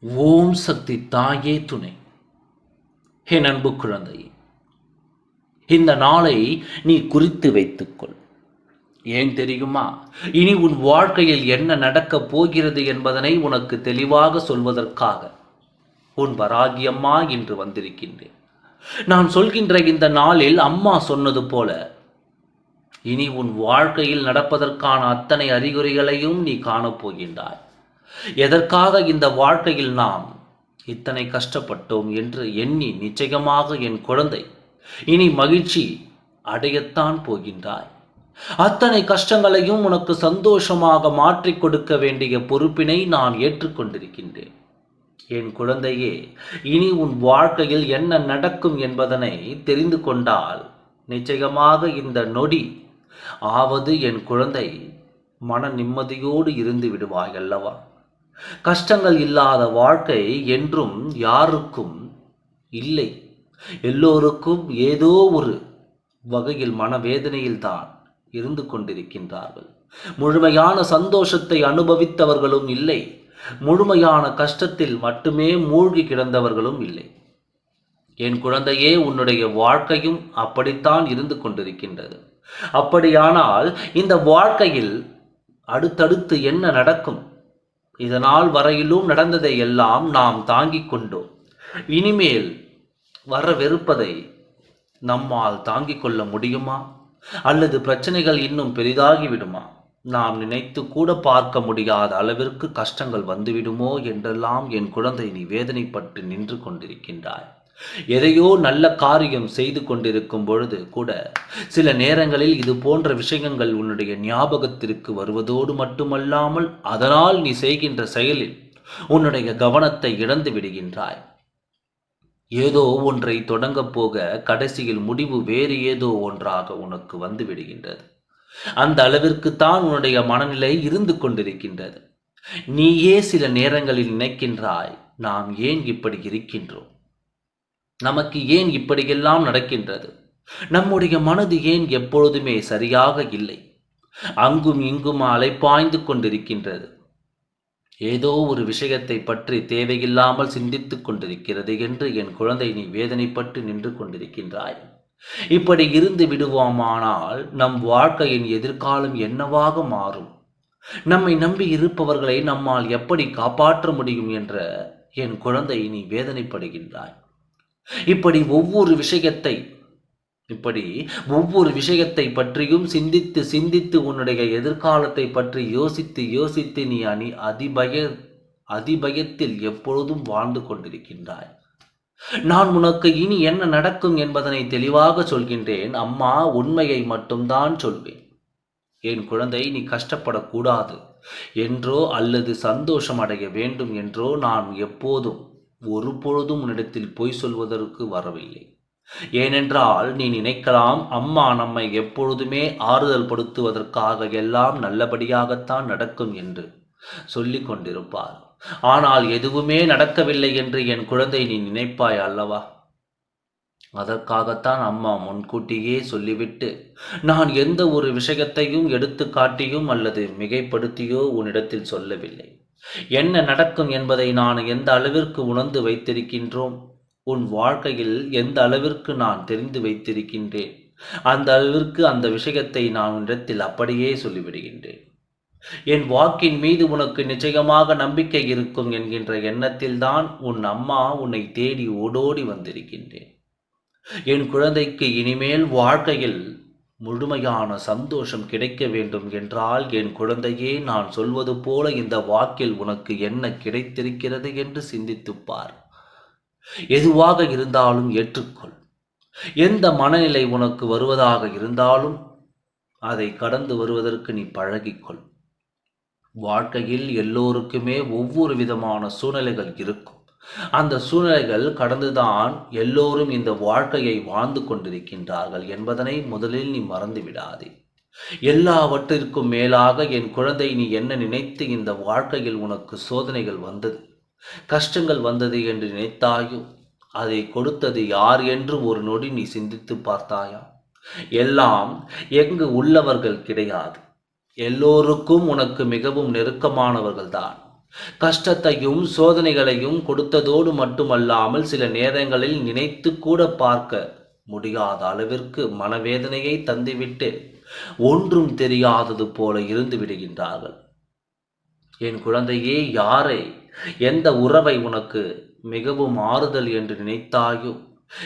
ஓம் சக்தி தாயே துணை. என் அன்பு குழந்தை இந்த நாளை நீ குறித்து வைத்துக்கொள். ஏன் தெரியுமா? இனி உன் வாழ்க்கையில் என்ன நடக்கப் போகிறது என்பதனை உனக்கு தெளிவாக சொல்வதற்காக உன் வராகியம்மா இன்று வந்திருக்கின்றேன். நான் சொல்கின்ற இந்த நாளில் அம்மா சொன்னது போல இனி உன் வாழ்க்கையில் நடப்பதற்கான அத்தனை அறிகுறிகளையும் நீ காணப்போகின்றாய். எதற்காக இந்த வாழ்க்கையில் நாம் இத்தனை கஷ்டப்பட்டோம் என்று எண்ணி நிச்சயமாக என் குழந்தை இனி மகிழ்ச்சி அடையத்தான் போகின்றாய். அத்தனை கஷ்டங்களையும் உனக்கு சந்தோஷமாக மாற்றிக் கொடுக்க வேண்டிய பொறுப்பினை நான் ஏற்றுக்கொண்டிருக்கின்றேன். என் குழந்தையே இனி உன் வாழ்க்கையில் என்ன நடக்கும் என்பதனை தெரிந்து கொண்டால் நிச்சயமாக இந்த நொடி ஆவது என் குழந்தை மன நிம்மதியோடு இருந்து விடுவாய் அல்லவா? கஷ்டங்கள் இல்லாத வாழ்க்கை என்றும் யாருக்கும் இல்லை. எல்லோருக்கும் ஏதோ ஒரு வகையில் மனவேதனையில்தான் இருந்து கொண்டிருக்கின்றார்கள். முழுமையான சந்தோஷத்தை அனுபவித்தவர்களும் இல்லை. முழுமையான கஷ்டத்தில் மட்டுமே மூழ்கி கிடந்தவர்களும் இல்லை. என் குழந்தையே உன்னுடைய வாழ்க்கையும் அப்படித்தான் இருந்து கொண்டிருக்கின்றது. அப்படியானால் இந்த வாழ்க்கையில் அடுத்தடுத்து என்ன நடக்கும்? இதனால் வரையிலும் நடந்ததை எல்லாம் நாம் தாங்கிக் கொண்டோம். இனிமேல் வரவிருப்பதை நம்மால் தாங்கிக் கொள்ள முடியுமா? அல்லது பிரச்சனைகள் இன்னும் பெரிதாகிவிடுமா? நாம் நினைத்து கூட பார்க்க முடியாத அளவிற்கு கஷ்டங்கள் வந்துவிடுமோ? என்றெல்லாம் என் குழந்தை நீ வேதனைப்பட்டு நின்று கொண்டிருக்கின்றாய். எதையோ நல்ல காரியம் செய்து கொண்டிருக்கும் பொழுது கூட சில நேரங்களில் இது போன்ற விஷயங்கள் உன்னுடைய ஞாபகத்திற்கு வருவதோடு மட்டுமல்லாமல் அதனால் நீ செய்கின்ற செயலில் உன்னுடைய கவனத்தை இழந்து விடுகின்றாய். ஏதோ ஒன்றை தொடங்கப் போக கடைசியில் முடிவு வேறு ஏதோ ஒன்றாக உனக்கு வந்து விடுகின்றது. அந்த அளவிற்கு தான் உன்னுடைய மனநிலை இருந்து கொண்டிருக்கின்றது. நீயே சில நேரங்களில் நினைக்கின்றாய் நாம் ஏன் இப்படி இருக்கின்றோம்? நமக்கு ஏன் இப்படியெல்லாம் நடக்கின்றது? நம்முடைய மனது ஏன் எப்பொழுதுமே சரியாக இல்லை? அங்கும் இங்கும் அலைப்பாய்ந்து கொண்டிருக்கின்றது. ஏதோ ஒரு விஷயத்தை பற்றி தேவையில்லாமல் சிந்தித்துக் கொண்டிருக்கிறது என்று என் குழந்தை நீ வேதனைப்பட்டு நின்று கொண்டிருக்கின்றாய். இப்படி இருந்து விடுவோமானால் நம் வாழ்க்கையின் எதிர்காலம் என்னவாக மாறும்? நம்மை நம்பி இருப்பவர்களை நம்மால் எப்படி காப்பாற்ற முடியும் என்ற என் குழந்தை நீ வேதனைப்படுகின்றாய். இப்படி ஒவ்வொரு விஷயத்தை இப்படி ஒவ்வொரு விஷயத்தை பற்றியும் சிந்தித்து சிந்தித்து உன்னுடைய எதிர்காலத்தை பற்றி யோசித்து யோசித்து நீ அணி அதிபய அதிபயத்தில் எப்பொழுதும் வாழ்ந்து கொண்டிருக்கின்றாய். நான் உனக்கு இனி என்ன நடக்கும் என்பதனை தெளிவாக சொல்கின்றேன். அம்மா உண்மையை மட்டும்தான் சொல்வேன். என் குழந்தை நீ கஷ்டப்படக்கூடாது. என்றோ அல்லது சந்தோஷம் அடைய வேண்டும் என்றோ நான் எப்போதும் ஒரு பொழுதும் உன்னிடத்தில் பொய் சொல்வதற்கு வரவில்லை. ஏனென்றால் நீ நினைக்கலாம் அம்மா நம்மை எப்பொழுதுமே ஆறுதல் படுத்துவதற்காக எல்லாம் நல்லபடியாகத்தான் நடக்கும் என்று சொல்லிக் கொண்டிருப்பார் ஆனால் எதுவுமே நடக்கவில்லை என்று என் குழந்தை நீ நினைப்பாய் அல்லவா? அதற்காகத்தான் அம்மா முன்கூட்டியே சொல்லிவிட்டு நான் எந்த ஒரு விஷயத்தையும் எடுத்து காட்டியும் அல்லது மிகைப்படுத்தியோ உன்னிடத்தில் சொல்லவில்லை. என்ன நடக்கும் என்பதை நான் எந்த அளவிற்கு உணர்ந்து வைத்திருக்கின்றோம்? உன் வாழ்க்கையில் எந்த அளவிற்கு நான் தெரிந்து வைத்திருக்கின்றேன்? அந்த அளவிற்கு அந்த விஷயத்தை நான் உன்னிடத்தில் அப்படியே சொல்லிவிடுகின்றேன். என் வாக்கின் மீது உனக்கு நிச்சயமாக நம்பிக்கை இருக்கும் என்கின்ற எண்ணத்தில்தான் உன் அம்மா உன்னை தேடி ஓடோடி வந்திருக்கின்றேன். என் குழந்தைக்கு இனிமேல் வாழ்க்கையில் முழுமையான சந்தோஷம் கிடைக்க வேண்டும் என்றால் என் குழந்தையே நான் சொல்வது போல இந்த வாக்கில் உனக்கு என்ன கிடைத்திருக்கிறது? என்று சிந்தித்துப்பார். எதுவாக இருந்தாலும் ஏற்றுக்கொள். எந்த மனநிலை உனக்கு வருவதாக இருந்தாலும் அதை கடந்து வருவதற்கு நீ பழகிக்கொள். வாழ்க்கையில் எல்லோருக்குமே ஒவ்வொரு விதமான சூழ்நிலைகள் இருக்கும். அந்த சூழ்நிலைகள் கடந்துதான் எல்லோரும் இந்த வாழ்க்கையை வாழ்ந்து கொண்டிருக்கின்றார்கள் என்பதனை முதலில் நீ மறந்து விடாதே. எல்லாவற்றிற்கும் மேலாக என் குழந்தை நீ என்ன நினைத்து இந்த வாழ்க்கையில் உனக்கு சோதனைகள் வந்தது? கஷ்டங்கள் வந்தது என்று நினைத்தாயோ? அதை கொடுத்தது யார் என்று ஒரு நொடி நீ சிந்தித்து பார்த்தாயா? எல்லாம் எங்கு உள்ளவர்கள் கிடையாது. எல்லோருக்கும் உனக்கு மிகவும் நெருக்கமானவர்கள்தான். கஷ்டத்தையும் சோதனைகளையும் கொடுத்ததோடு மட்டுமல்லாமல் சில நேரங்களில் நினைத்து கூட பார்க்க முடியாத அளவிற்கு மனவேதனையை தந்துவிட்டு ஒன்றும் தெரியாதது போல இருந்து விடுகின்றார்கள். என் குழந்தையே யாரை? எந்த உறவை உனக்கு மிகவும் ஆறுதல் என்று நினைத்தாயோ?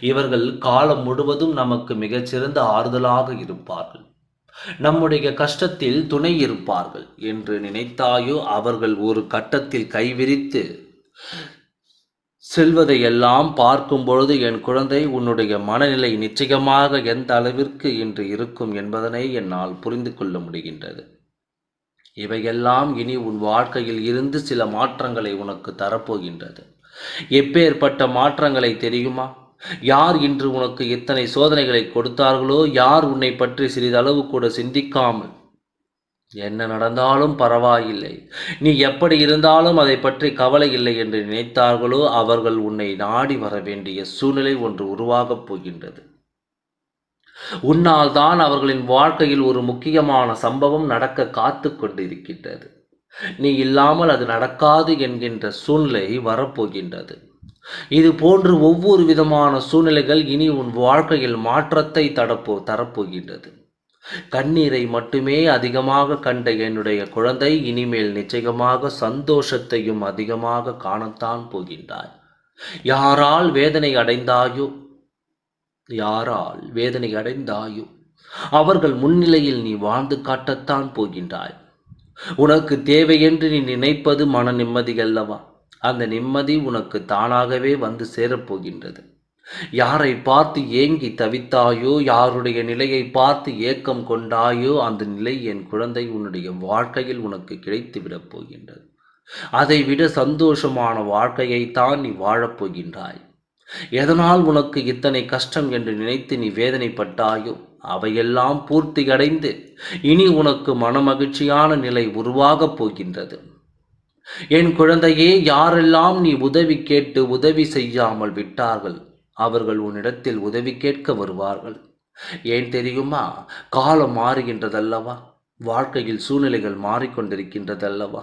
இவர்கள் காலம் முழுவதும் நமக்கு மிகச்சிறந்த ஆறுதலாக இருப்பார்கள். நம்முடைய கஷ்டத்தில் துணை இருப்பார்கள் என்று நினைத்தாயோ அவர்கள் ஒரு கட்டத்தில் கைவிரித்து செல்வதையெல்லாம் பார்க்கும் பொழுது என் குழந்தை உன்னுடைய மனநிலை நிச்சயமாக எந்த அளவிற்கு இன்று இருக்கும் என்பதனை என்னால் புரிந்து கொள்ள முடிகின்றது. இவையெல்லாம் இனி உன் வாழ்க்கையில் இருந்து சில மாற்றங்களை உனக்கு தரப்போகின்றது. எப்பேற்பட்ட மாற்றங்களை தெரியுமா? யார் இன்று உனக்கு இத்தனை சோதனைகளை கொடுத்தார்களோ யார் உன்னை பற்றி சிறிதளவு கூட சிந்திக்காமல்? என்ன நடந்தாலும் பரவாயில்லை. நீ எப்படி இருந்தாலும் அதை பற்றி கவலை இல்லை என்று நினைத்தார்களோ அவர்கள் உன்னை நாடி வர வேண்டிய சூழ்நிலை ஒன்று உருவாகப் போகின்றது. உன்னால் தான் அவர்களின் வாழ்க்கையில் ஒரு முக்கியமான சம்பவம் நடக்க காத்து கொண்டிருக்கின்றது. நீ இல்லாமல் அது நடக்காது என்கின்ற சூழ்நிலை வரப்போகின்றது. இது போன்று ஒவ்வொரு விதமான சூழ்நிலைகள் இனி உன் வாழ்க்கையில் மாற்றத்தை தடப்போ தரப்போகின்றது. கண்ணீரை மட்டுமே அதிகமாக கண்ட என்னுடைய குழந்தை இனிமேல் நிச்சயமாக சந்தோஷத்தையும் அதிகமாக காணத்தான் போகின்றாய் யாரால் வேதனை அடைந்தாயோ யாரால் வேதனை அடைந்தாயோ அவர்கள் முன்னிலையில் நீ வாழ்ந்து காட்டத்தான் போகின்றாய். உனக்கு தேவையென்று நீ நினைப்பது மன நிம்மதி அல்லவா? அந்த நிம்மதி உனக்கு தானாகவே வந்து சேரப்போகின்றது. யாரை பார்த்து ஏங்கி தவித்தாயோ யாருடைய நிலையை பார்த்து ஏக்கம் கொண்டாயோ அந்த நிலை என் குழந்தை உன்னுடைய வாழ்க்கையில் உனக்கு கிடைத்து விடப் போகின்றது அதைவிட சந்தோஷமான வாழ்க்கையைத்தான் நீ வாழப்போகின்றாய். எதனால் உனக்கு இத்தனை கஷ்டம் என்று நினைத்து நீ வேதனைப்பட்டாயோ அவையெல்லாம் பூர்த்தி அடைந்து இனி உனக்கு மனமகிழ்ச்சியான நிலை உருவாகப் போகின்றது. என் குழந்தையே யாரெல்லாம் நீ உதவி கேட்டு உதவி செய்யாமல் விட்டார்கள் அவர்கள் உன்னிடத்தில் உதவி கேட்க வருவார்கள். ஏன் தெரியுமா? காலம் மாறுகின்றதல்லவா? வாழ்க்கையில் சூழ்நிலைகள் மாறிக்கொண்டிருக்கின்றதல்லவா?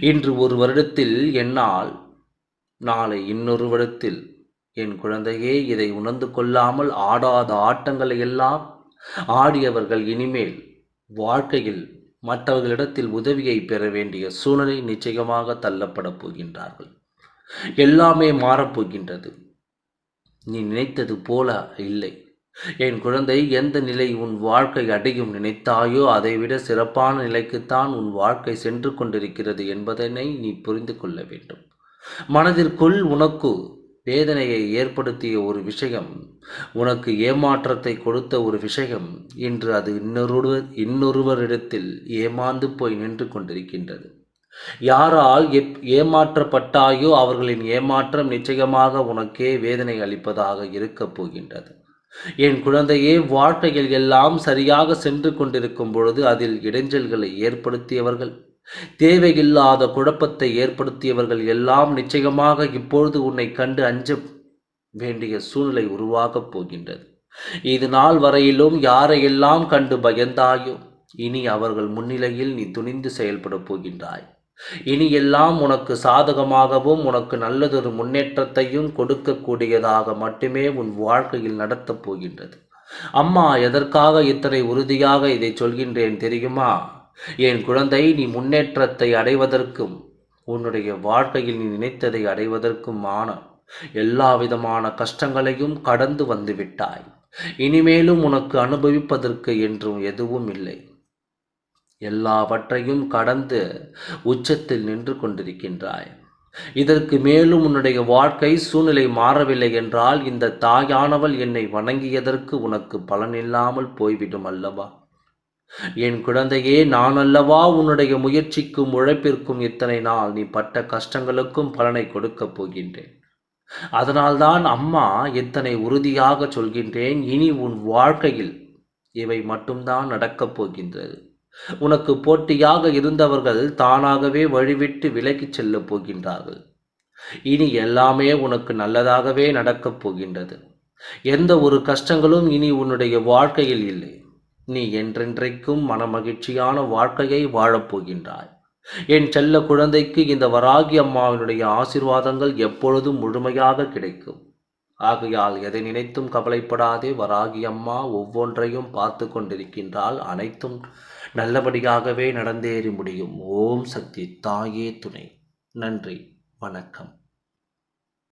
இன்று ஒரு வருடத்தில் என்னால் நாளை இன்னொரு வருடத்தில் என் குழந்தையே இதை உணர்ந்து கொள்ளாமல் ஆடாத ஆட்டங்களை எல்லாம் ஆடியவர்கள் இனிமேல் வாழ்க்கையில் மற்றவர்களிடத்தில் உதவியை பெற வேண்டிய சூழ்நிலை நிச்சயமாக தள்ளப்பட போகின்றார்கள். எல்லாமே மாறப்போகின்றது நீ நினைத்தது போல இல்லை. என் குழந்தை எந்த நிலை உன் வாழ்க்கை அடையும் நினைத்தாயோ அதைவிட சிறப்பான நிலைக்குத்தான் உன் வாழ்க்கை சென்று கொண்டிருக்கிறது என்பதனை நீ புரிந்து கொள்ள வேண்டும். மனதிற்குள் உனக்கு வேதனையை ஏற்படுத்திய ஒரு விஷயம். உனக்கு ஏமாற்றத்தை கொடுத்த ஒரு விஷயம். இன்று அது இன்னொருவர் இன்னொருவரிடத்தில் ஏமாந்து போய் நின்று கொண்டிருக்கின்றது. யாரால் எப் ஏமாற்றப்பட்டாயோ அவர்களின் ஏமாற்றம் நிச்சயமாக உனக்கே வேதனை அளிப்பதாக இருக்கப் போகின்றது. என் குழந்தையே வாழ்க்கையில் எல்லாம் சரியாக சென்று கொண்டிருக்கும் பொழுது அதில் இடைஞ்சல்களை ஏற்படுத்தியவர்கள். தேவையில்லாத குழப்பத்தை ஏற்படுத்தியவர்கள் எல்லாம் நிச்சயமாக இப்பொழுது உன்னை கண்டு அஞ்ச வேண்டிய சூழ்நிலை உருவாகப் போகின்றது. இது நாள் வரையிலும் யாரையெல்லாம் கண்டு பயந்தாயோ இனி அவர்கள் முன்னிலையில் நீ துணிந்து செயல்பட போகின்றாய். இனி எல்லாம் உனக்கு சாதகமாகவும் உனக்கு நல்லதொரு முன்னேற்றத்தையும் கொடுக்கக்கூடியதாக மட்டுமே உன் வாழ்க்கையில் நடத்தப் போகின்றது. அம்மா எதற்காக இத்தனை உறுதியாக இதை சொல்கின்றேன் தெரியுமா? என் குழந்தை நீ முன்னேற்றத்தை அடைவதற்கும் உன்னுடைய வாழ்க்கையில் நீ நினைத்ததை அடைவதற்குமான எல்லா விதமான கஷ்டங்களையும் கடந்து வந்து விட்டாய். இனிமேலும் உனக்கு அனுபவிப்பதற்கு என்றும் எதுவும் இல்லை. எல்லாவற்றையும் கடந்து உச்சத்தில் நின்று கொண்டிருக்கின்றாய். இதற்கு மேலும் உன்னுடைய வாழ்க்கை சூழ்நிலை மாறவில்லை என்றால் இந்த தாயானவள் என்னை வணங்கியதற்கு உனக்கு பலனில்லாமல் போய்விடும் அல்லவா? என் குழந்தையே நான் அல்லவா உன்னுடைய முயற்சிக்கும் உழைப்பிற்கும் இத்தனை நாள் நீ பட்ட கஷ்டங்களுக்கும் பலனை கொடுக்கப் போகின்றேன். அதனால்தான் அம்மா இத்தனை உறுதியாக சொல்கின்றேன் இனி உன் வாழ்க்கையில் இவை மட்டும்தான் நடக்கப் போகின்றது. உனக்கு போட்டியாக இருந்தவர்கள் தானாகவே வழிவிட்டு விலகிச் செல்லப் போகின்றார்கள். இனி எல்லாமே உனக்கு நல்லதாகவே நடக்கப் போகின்றது. எந்த ஒரு கஷ்டங்களும் இனி உன்னுடைய வாழ்க்கையில் இல்லை. நீ என்றென்றைக்கும் மனமகிழ்ச்சியான வாழ்க்கையை வாழப் போகின்றாய். என் செல்ல குழந்தைக்கு இந்த வராகி அம்மாவினுடைய ஆசிர்வாதங்கள் எப்பொழுதும் முழுமையாக கிடைக்கும். ஆகையால் எதை நினைத்தும் கவலைப்படாதே வராகி அம்மா ஒவ்வொன்றையும் பார்த்து கொண்டிருக்கின்றால் அனைத்தும் நல்லபடியாகவே நடந்தேறி முடியும். ஓம் சக்தி தாயே துணை. நன்றி. வணக்கம்.